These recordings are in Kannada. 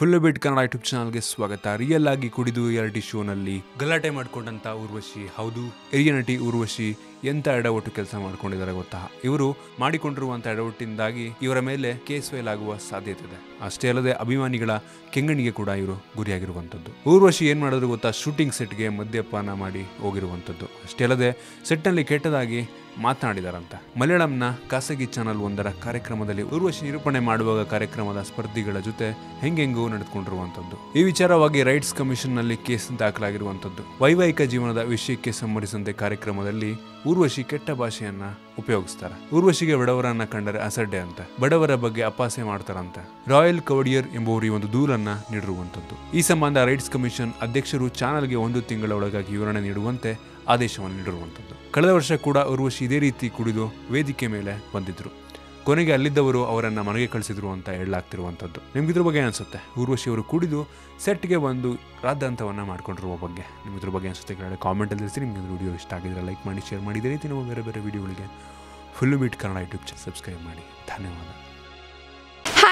ಫುಲ್ ಬಿಟ್ ಕನ್ನಡ ಯೂಟ್ಯೂಬ್ ಚಾನಲ್ಗೆ ಸ್ವಾಗತ. ರಿಯಲ್ ಆಗಿ ಕುಡಿದು ರಿಯಾಲಿಟಿ ಶೋನಲ್ಲಿ ಗಲಾಟೆ ಮಾಡ್ಕೊಂಡಂತ ಊರ್ವಶಿ. ಹೌದು, ಹಿರಿಯ ನಟಿ ಊರ್ವಶಿ ಎಂತ ಎಡವಟ್ಟು ಕೆಲಸ ಮಾಡ್ಕೊಂಡಿದ್ದಾರೆ ಗೊತ್ತಾ? ಇವರು ಮಾಡಿಕೊಂಡಿರುವಂತ ಎಡವಟ್ಟಿನಿಂದಾಗಿ ಇವರ ಮೇಲೆ ಕೇಸ್ ಫೈಲ್ ಆಗುವ ಸಾಧ್ಯತೆ ಇದೆ. ಅಷ್ಟೇ ಅಲ್ಲದೆ ಅಭಿಮಾನಿಗಳ ಕೆಂಗಣಿಗೆ ಕೂಡ ಇವರು ಗುರಿಯಾಗಿರುವಂಥದ್ದು. ಊರ್ವಶಿ ಏನ್ ಮಾಡಿದ್ರು ಗೊತ್ತಾ? ಶೂಟಿಂಗ್ ಸೆಟ್ಗೆ ಮದ್ಯಪಾನ ಮಾಡಿ ಹೋಗಿರುವಂಥದ್ದು. ಅಷ್ಟೇ ಅಲ್ಲದೆ ಸೆಟ್ನಲ್ಲಿ ಕೆಟ್ಟದಾಗಿ ಮಾತನಾಡಿದಾರಂತ. ಮಲಯಾಳಂನ ಖಾಸಗಿ ಚಾನಲ್ ಒಂದರ ಕಾರ್ಯಕ್ರಮದಲ್ಲಿ ಊರ್ವಶಿ ನಿರೂಪಣೆ ಮಾಡುವಾಗ ಕಾರ್ಯಕ್ರಮದ ಸ್ಪರ್ಧಿಗಳ ಜೊತೆ ಹೆಂಗೆಂಗೂ ನಡೆದುಕೊಂಡಿರುವಂತದ್ದು ಈ ವಿಚಾರವಾಗಿ ರೈಟ್ಸ್ ಕಮಿಷನ್ನಲ್ಲಿ ಕೇಸ್ ದಾಖಲಾಗಿರುವಂತದ್ದು ವೈವಾಹಿಕ ಜೀವನದ ವಿಷಯಕ್ಕೆ ಸಂಬಂಧಿಸಿದಂತೆ ಕಾರ್ಯಕ್ರಮದಲ್ಲಿ ಊರ್ವಶಿ ಕೆಟ್ಟ ಭಾಷೆಯನ್ನ ಉಪಯೋಗಿಸ್ತಾರೆ. ಊರ್ವಶಿಗೆ ಬಡವರನ್ನ ಕಂಡರೆ ಅಸಡ್ಡೆ ಅಂತ, ಬಡವರ ಬಗ್ಗೆ ಅಪಾಸೆ ಮಾಡ್ತಾರಂತೆ. ರಾಯಲ್ ಕವಡಿಯರ್ ಎಂಬುವರು ಈ ಒಂದು ದೂರನ್ನ ನೀಡಿರುವಂತದ್ದು ಈ ಸಂಬಂಧ ರೈಟ್ಸ್ ಕಮಿಷನ್ ಅಧ್ಯಕ್ಷರು ಚಾನಲ್ಗೆ ಒಂದು ತಿಂಗಳ ಒಳಗಾಗಿ ವಿವರಣೆ ನೀಡುವಂತೆ ಆದೇಶವನ್ನು ನೀಡಿರುವಂಥದ್ದು. ಕಳೆದ ವರ್ಷ ಕೂಡ ಉರ್ವಶಿ ಇದೇ ರೀತಿ ಕುಡಿದು ವೇದಿಕೆ ಮೇಲೆ ಬಂದಿದ್ದರು ಕೊನೆಗೆ ಅಲ್ಲಿದ್ದವರು ಅವರನ್ನು ಮನೆಗೆ ಕಳಿಸಿದ್ರು ಅಂತ ಹೇಳಲಾಗ್ತಿರುವಂಥದ್ದು. ನಿಮ್ಗೆ ಇದ್ರ ಬಗ್ಗೆ ಅನಿಸುತ್ತೆ? ಊರ್ವಶಿ ಅವರು ಕುಡಿದು ಸೆಟ್ಗೆ ಬಂದು ರಾದ್ಧಾಂತವನ್ನು ಮಾಡ್ಕೊಂಡಿರುವ ಬಗ್ಗೆ. ನಿಮ್ಗೆ ಇದ್ರ ಬಗ್ಗೆ ಅನಿಸುತ್ತೆ ಕೆಳಗಡೆ ಕಾಮೆಂಟಲ್ಲಿ ತಿಳಿಸಿ. ನಿಮಗೆ ವಿಡಿಯೋ ಇಷ್ಟ ಆಗಿದ್ರೆ ಲೈಕ್ ಮಾಡಿ ಶೇರ್ ಮಾಡಿ. ಇದೇ ರೀತಿ ನಮ್ಮ ಬೇರೆ ಬೇರೆ ವಿಡಿಯೋಗಳಿಗೆ full meet Kannada YouTube channel subscribe ಮಾಡಿ. ಧನ್ಯವಾದ.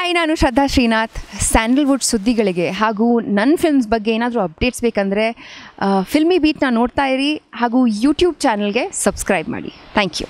ಹಾಯ್ ನಾನು ಶ್ರದ್ಧಾ ಶ್ರೀನಾಥ್, ಸ್ಯಾಂಡಲ್ವುಡ್ ಸುದ್ದಿಗಳಿಗೆ ಹಾಗೂ ನನ್ನ ಫಿಲ್ಮ್ಸ್ ಬಗ್ಗೆ ಏನಾದರೂ ಅಪ್ಡೇಟ್ಸ್ ಬೇಕಂದರೆ ಫಿಲ್ಮಿ ಬೀಟ್ನ ನೋಡ್ತಾ ಇರಿ ಹಾಗೂ ಯೂಟ್ಯೂಬ್ ಚಾನಲ್ಗೆ ಸಬ್ಸ್ಕ್ರೈಬ್ ಮಾಡಿ. Thank you